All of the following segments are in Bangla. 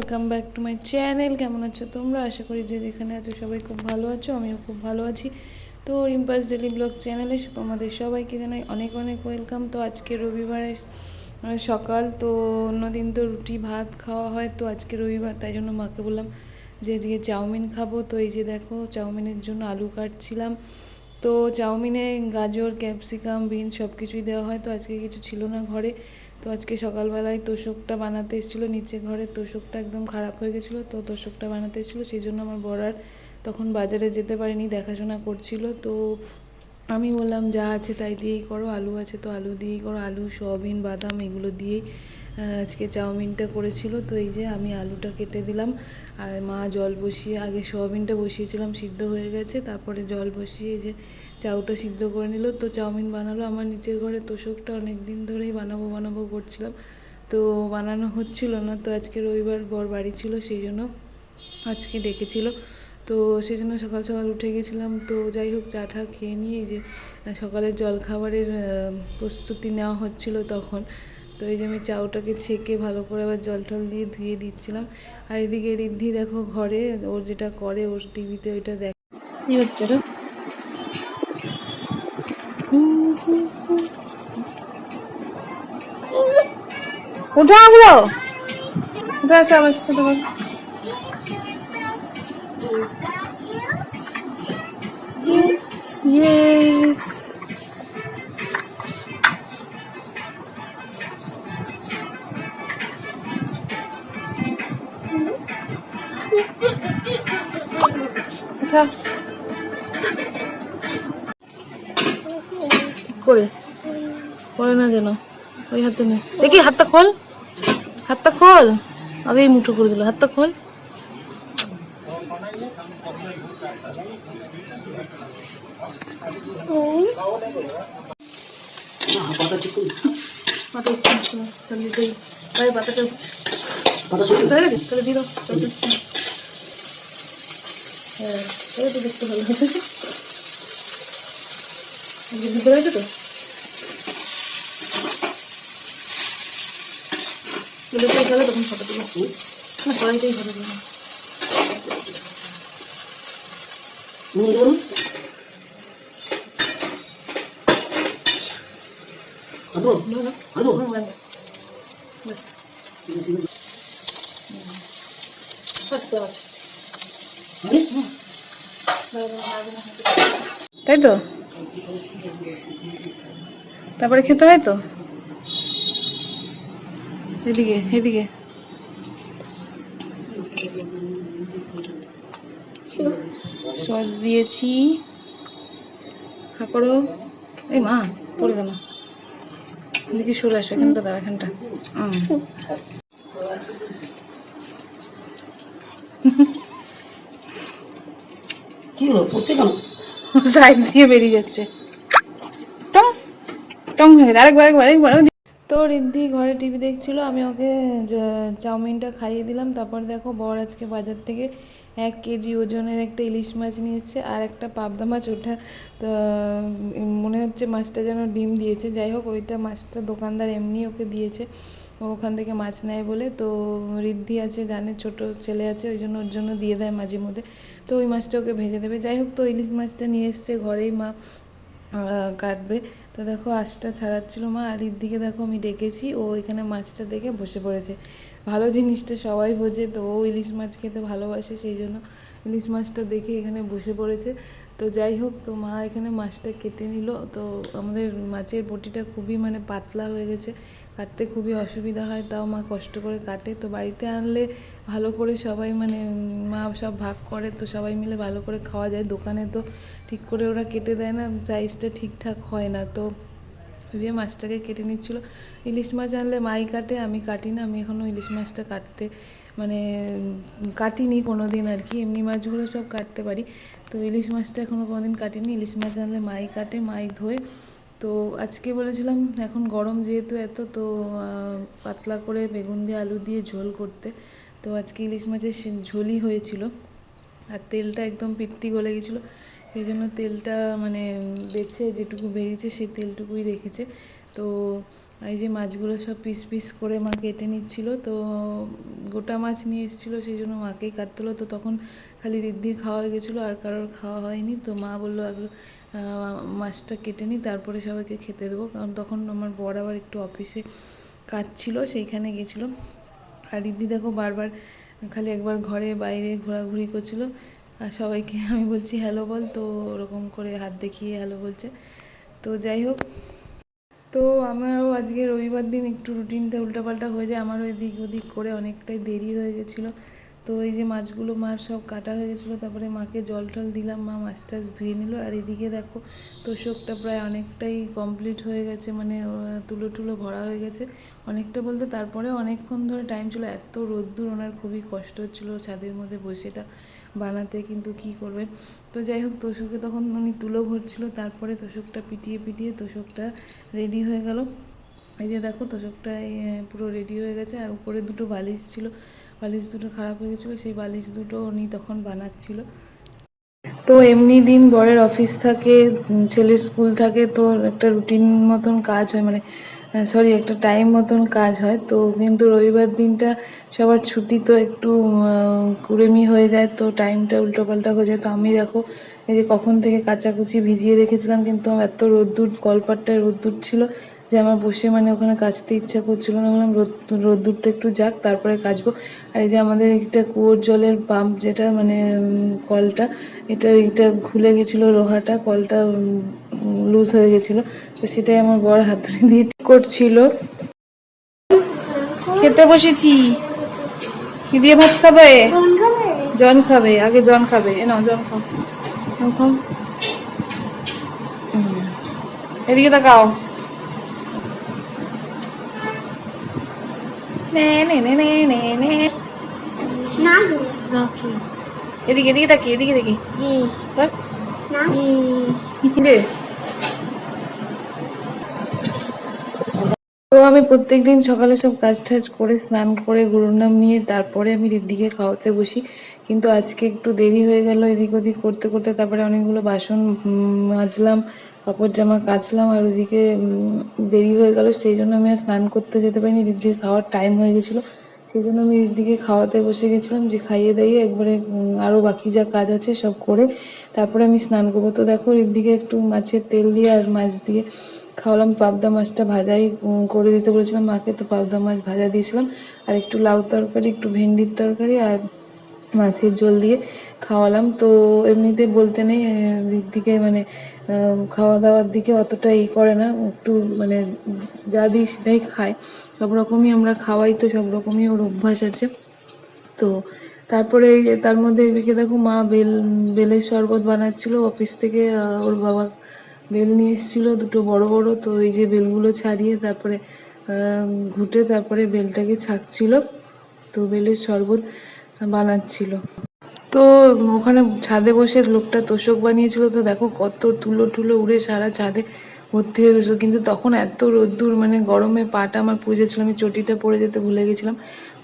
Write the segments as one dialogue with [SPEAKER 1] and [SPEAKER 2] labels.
[SPEAKER 1] Welcome back to my channel কেমন আছো তোমরা? আশা করি যে যেখানে আছো সবাই খুব ভালো আছো, আমিও খুব ভালো আছি। তো রিম্পাস ডেলি ব্লগ চ্যানেলে তোমাদের সবাইকে জানাই অনেক অনেক ওয়েলকাম তো আজকে রবিবারে সকাল, তো অন্যদিন তো রুটি, ভাত খাওয়া হয়, তো আজকে রবিবার, তাই জন্য মাকে বললাম যে আজকে চাউমিন খাব। তো এই যে দেখো, চাউমিনের জন্য আলু কাটছিলাম। তো চাউমিনে, গাজর, ক্যাপসিকাম, বিনস সব কিছুই দেওয়া হয়। তো আজকে কিছু ছিল না ঘরে। তো আজকে সকালবেলায় তোষকটা বানাতে এসেছিল। নিচে ঘরে তোষকটা একদম খারাপ হয়ে গেছিল। তো তোষকটা বানাতে এসেছিল। সেই জন্য আমার বড়ার তখন বাজারে যেতে পারিনি, দেখাশোনা করছিল। তো আমি বললাম, যা আছে তাই দিয়েই করো। আলু আছে তো আলু দিয়েই করো। আলু, সয়াবিন, বাদাম এগুলো দিয়েই আজকে চাউমিনটা করেছিল, তো এই যে আমি আলুটা কেটে দিলাম, আর মা জল বসিয়ে, আগে সয়াবিনটা বসিয়েছিলাম, সিদ্ধ হয়ে গেছে, তারপরে জল বসিয়ে যে চাউটা সিদ্ধ করে নিল, তো চাউমিন বানালো, আমার নিচের ঘরে তোষকটা অনেক দিন ধরেই বানাবো বানাবো করছিলাম, তো বানানো হচ্ছিল না, তো আজকে রবিবার বর বাড়ি ছিল, সেই জন্য আজকে ডেকেছিল, তো সেই জন্য সকাল সকাল উঠে গেছিলাম, তো যাই হোক চা টা খেয়ে নিয়ে যে সকালের জলখাবারের প্রস্তুতি নেওয়া হচ্ছিল তখন তো এই যে আমি চাউটাকে ছেঁকে ভালো করে আবার জল টল দিয়ে ধুয়ে দিচ্ছিলাম। আর এদিকে রিদ্ধি দেখো ঘরে ওর যেটা করে ওর টিভিতে ওইটা দেখ কি হচ্ছে রে? উঠে আসলো উঠে আসো আমার সাথে Yes, yes. ঠিক করে করে না যেন ওই হাতে নে দেখি হাতটা খোল হাতটা খোল আগেই মুঠো করে দিল হাতটা খোল পাতা উঠছে না, তাহলে দিই। ভাই, পাতাটা উঠছে। হয়ে গেছে? তাহলে দিয়ে দাও, তাহলে। হ্যাঁ, তাহলে তো দেখতে ভালো। এই যে তো? গেলে তখন ফটো তুলো। না, কড়াইটাই ফটো তুলো। না, হুম, লাগবে। ব্যাস। ব্যাস, তো আর। হুম। লাগবে না, লাগবে না। তাই তো? তারপরে খেতে হয় তো? এদিকে এদিকে। সস দিয়েছি। হা এই মা, পড়ে গেল। এদিকে সরে আসো, এখানটা দাও এখানটা।
[SPEAKER 2] হলো পড়ছে কেন?
[SPEAKER 1] সাইড দিয়ে বেরিয়ে যাচ্ছে। টং টং হয়ে গেছে। আরেকবার আরেকবার আরেকবার। তো রিদ্ধি ঘরে টিভি দেখছিল আমি ওকে চাউমিনটা খাইয়ে দিলাম। তারপর দেখো বর আজকে বাজার থেকে এক কেজি ওজনের একটা ইলিশ মাছ নিয়ে এসছে আর একটা পাবদা মাছ। ওঠা তো মনে হচ্ছে মাছটা যেন ডিম দিয়েছে। যাই হোক ওইটা মাছটা দোকানদার এমনি ওকে দিয়েছে। ওখান থেকে মাছ নেয় বলে, তো রিদ্ধি আছে, জানে ছোট ছেলে আছে, ওই জন্য ওর জন্য দিয়ে দেয় মাঝে মধ্যে। তো ওই মাছটা ওকে ভেজে দেবে। যাই হোক, তো ইলিশ মাছটা নিয়ে এসছে, ঘরেই মা কাটবে। তো দেখো, আঁশটা ছাড়াচ্ছিল মা, আর দিকে দেখো আমি ডেকেছি, ও এখানে মাছটা দেখে বসে পড়েছে। ভালো জিনিসটা, সবাই বোঝে, তো ও ইলিশ মাছ খেতে ভালোবাসে, সেই জন্য ইলিশ মাছটা দেখে এখানে বসে পড়েছে। তো যাই হোক, তো মা এখানে মাছটা কেটে নিল। তো আমাদের মাছের বটিটা খুবই মানে পাতলা হয়ে গেছে কাটতে খুবই অসুবিধা হয়, তাও মা কষ্ট করে কাটে। তো বাড়িতে আনলে ভালো করে সবাই মানে মা সব ভাগ করে, তো সবাই মিলে ভালো করে খাওয়া যায়। দোকানে তো ঠিক করে ওরা কেটে দেয় না সাইজটা ঠিকঠাক হয় না। তো দিয়ে মাছটাকে কেটে নিচ্ছিল, ইলিশ মাছ আনলে মাই কাটে, আমি কাটি না, আমি এখনও ইলিশ মাছটা কাটতে মানে কাটিনি কোনো দিন আর কি, এমনি মাছগুলো সব কাটতে পারি। তো ইলিশ মাছটা এখনও কোনো দিন কাটিনি, ইলিশ মাছ আনলে মাই কাটে, মাই ধোয়। তো আজকে বলেছিলাম, এখন গরম যেহেতু এত, তো পাতলা করে বেগুন দিয়ে আলু দিয়ে ঝোল করতে। তো আজকে ইলিশ মাছের ঝোলই হয়েছিল। আর তেলটা একদম পিত্তি গলে গেছিল। সেই জন্য তেলটা মানে বেছে যেটুকু বেরিয়েছে, সেই তেলটুকুই রেখেছে। তো এই যে মাছগুলো সব পিস পিস করে মা কেটে নিচ্ছিল, তো গোটা মাছ নিয়ে এসেছিল, সেই জন্য মাকেই কাটতে হলো। তো তখন খালি রিদ্ধির খাওয়া হয়ে গেছিল, আর কারোর খাওয়া হয়নি। তো মা বলল, আগে মাছটা কেটে নিই তারপরে সবাইকে খেতে দেবো। কারণ তখন আমার বর আবার একটু অফিসে কাজ ছিল সেইখানে গেছিল। আর রিদ্ধি দেখো বারবার খালি একবার ঘরে বাইরে ঘোরাঘুরি করছিল। আর সবাইকে আমি বলছি হ্যালো বল। তো ওরকম করে হাত দেখিয়ে হ্যালো বলছে। তো যাই হোক তো আমারও আজকে রবিবার দিন একটু রুটিনটা উল্টাপাল্টা হয়ে যায়। আমারও এদিক ওদিক করে অনেকটাই দেরি হয়ে গেছিল। তো এই যে মাছগুলো মার সব কাটা হয়ে গেছিল, তারপরে মাকে জল টল দিলাম। মা মাছ টাছ ধুয়ে নিল। আর এদিকে দেখো, তোষকটা প্রায় অনেকটাই কমপ্লিট হয়ে গেছে মানে তুলো টুলো ভরা হয়ে গেছে। অনেকটা বলতে তারপরে অনেকক্ষণ ধরে টাইম ছিল। এত রোদ্দুর, ওনার খুবই কষ্ট হচ্ছিল ছাদের মধ্যে বসে। এটা বানাতে কিন্তু কি করবে? তো যাই হোক তোষকে তখন উনি তুলো ভরছিল, তারপরে তোষকটা পিটিয়ে পিটিয়ে তোষকটা রেডি হয়ে গেল। এই যে দেখো, তোষকটা পুরো রেডি হয়ে গেছে, আর উপরে দুটো বালিশ ছিল। বালিশ দুটো খারাপ হয়ে গেছিল, সেই বালিশ দুটো উনি তখন বানাচ্ছিল। তো এমনি দিন বরের অফিস থাকে, ছেলের স্কুল থাকে, তো একটা রুটিন মতন কাজ হয়। মানে সরি একটা টাইম মতন কাজ হয়, তো কিন্তু রবিবার দিনটা সবার ছুটি তো একটু কুড়েমি হয়ে যায়, তো টাইমটা উল্টোপাল্টা হয়ে যায়। তো আমি দেখো, এই যে কখন থেকে কাচাকুচি ভিজিয়ে রেখেছিলাম, কিন্তু আমার এত রোদ্দুর, কলপাটটায় রোদ্দুর ছিল যে আমার বসে মানে ওখানে কাচতে ইচ্ছা করছিল না। বললাম, রোদ, রোদ্দুরটা একটু যাক, তারপরে কাচবো। আর এই যে আমাদের একটা কুয়োর জলের পাম্প যেটা মানে কলটা, এটা এটা খুলে গেছিল লোহাটা, কলটা লুজ হয়ে গেছিল। তো সেটাই আমার বড় হাত ধরে দিয়ে করছিল। খেতে বসেছি। কি দিয়ে ভাত খাবে? জন খাবে। আগে জন খাবে। এ নাও জন খাও। খাও। এদিকে তাকাও। নে নে নে নে নে নে। এদিকে এদিকে তাকি এদিকে দেখি কর
[SPEAKER 3] না
[SPEAKER 1] তো আমি প্রত্যেকদিন সকালে সব কাজ টাজ করে স্নান করে গুরুর নাম নিয়ে তারপরে আমি রিদ্দিকে খাওয়াতে বসি। কিন্তু আজকে একটু দেরি হয়ে গেল এদিক ওদিক করতে করতে। তারপরে অনেকগুলো বাসন মাজলাম, কাপড় জামা কাচলাম আর ওদিকে দেরি হয়ে গেল। সেই জন্য আমি আর স্নান করতে যেতে পারিনি। রিদ্দির খাওয়ার টাইম হয়ে গেছিল। সেই জন্য আমি রিদ্দিকে খাওয়াতে বসে গেছিলাম যে খাইয়ে দাইয়ে একবারে আরও বাকি যা কাজ আছে সব করে তারপরে আমি স্নান করব। তো দেখো রিদ্দিকে একটু মাছের তেল দিয়ে আর মাছ দিয়ে খাওয়ালাম, পাবদা মাছটা ভাজাই করে দিতে বলেছিলাম মাকে, তো পাবদা মাছ ভাজা দিয়েছিলাম। আর একটু লাউ তরকারি, একটু ভেন্ডির তরকারি আর মাছের ঝোল দিয়ে খাওয়ালাম। তো এমনিতে বলতে নেই দিকে মানে খাওয়া দাওয়ার দিকে অতটা ই করে না। একটু মানে যা দিই সেটাই খায়। সব রকমই আমরা খাওয়াই তো, সব রকমই ওর অভ্যাস আছে। তো তারপরে তার মধ্যে এদিকে দেখো মা বেল, বেলের শরবত বানাচ্ছিল অফিস থেকে ওর বাবা বেল নিয়ে এসেছিল, দুটো বড় বড়, তো এই যে বেলগুলো ছাড়িয়ে তারপরে ঘুটে তারপরে বেলটাকে ছাকছিল, তো বেলের শরবত বানাচ্ছিল। তো ওখানে ছাদে বসে লোকটা তোষক বানিয়েছিল, তো দেখো কত তুলো টুলো উড়ে সারা ছাদে ভর্তি হয়ে গেছিল। কিন্তু তখন এত রোদ্দুর মানে গরমে পাটা আমার পুড়ে যাচ্ছিল, আমি চটিটা পরে যেতে ভুলে গেছিলাম।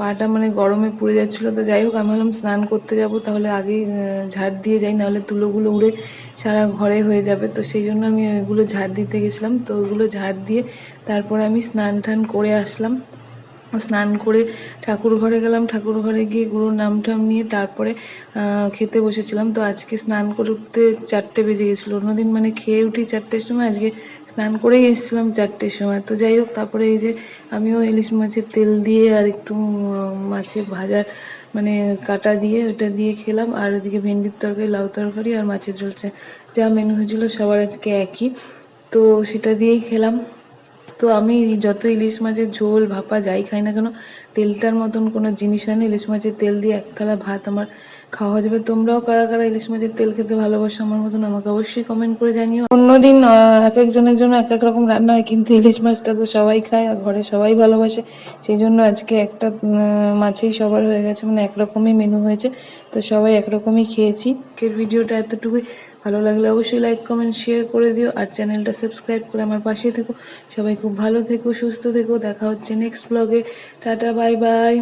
[SPEAKER 1] পাটা মানে গরমে পুড়ে যাচ্ছিল, তো যাই হোক, আমি ভাবলাম স্নান করতে যাব, তাহলে আগেই ঝাড় দিয়ে যাই, নাহলে তুলোগুলো উড়ে সারা ঘরে হয়ে যাবে। তো সেই জন্য আমি ওইগুলো ঝাড় দিতে গেছিলাম, তো ওইগুলো ঝাড় দিয়ে তারপরে আমি স্নান টান করে আসলাম। স্নান করে ঠাকুর ঘরে গেলাম, ঠাকুর ঘরে গিয়ে গুরুর নাম টাম নিয়ে তারপরে খেতে বসেছিলাম। তো আজকে স্নান করে উঠতে চারটে বেজে গেছিল, অন্যদিন মানে খেয়ে উঠি চারটের সময়, আজকে স্নান করেই এসেছিলাম চারটের সময়। তো যাই হোক, তারপরে এই যে আমিও ইলিশ মাছের তেল দিয়ে আর একটু মাছের ভাজার মানে কাটা দিয়ে ওটা দিয়ে খেলাম। আর ওদিকে ভেন্ডির তরকারি, লাউ তরকারি আর মাছের ঝোল চা- যা মেনু হয়েছিল সবার আজকে একই। তো সেটা দিয়েই খেলাম। তো আমি যত ইলিশ মাছের ঝোল, ভাপা যাই খাই না কেন, তেলটার মতন কোনো জিনিস হয় না ইলিশ মাছের তেল দিয়ে এক থালা ভাত আমার খাওয়া যাবে। তোমরাও কারা কারা ইলিশ মাছের তেল খেতে ভালোবাসো আমার মতন আমাকে অবশ্যই কমেন্ট করে জানিও। অন্যদিন এক একজনের জন্য এক এক রকম রান্না হয়, কিন্তু ইলিশ মাছটা তো সবাই খায় আর ঘরে সবাই ভালোবাসে। সেই জন্য আজকে একটা মাছেই সবার হয়ে গেছে মানে একরকমই মেনু হয়েছে। তো সবাই একরকমই খেয়েছি। আজকের ভিডিওটা এতটুকুই। ভালো লাগলে অবশ্যই লাইক কমেন্ট শেয়ার করে দিও আর চ্যানেলটা সাবস্ক্রাইব করে আমার পাশে থেকো। সবাই খুব ভালো থেকো, সুস্থ থেকো। দেখা হচ্ছে নেক্সট ব্লগে টাটা বাই বাই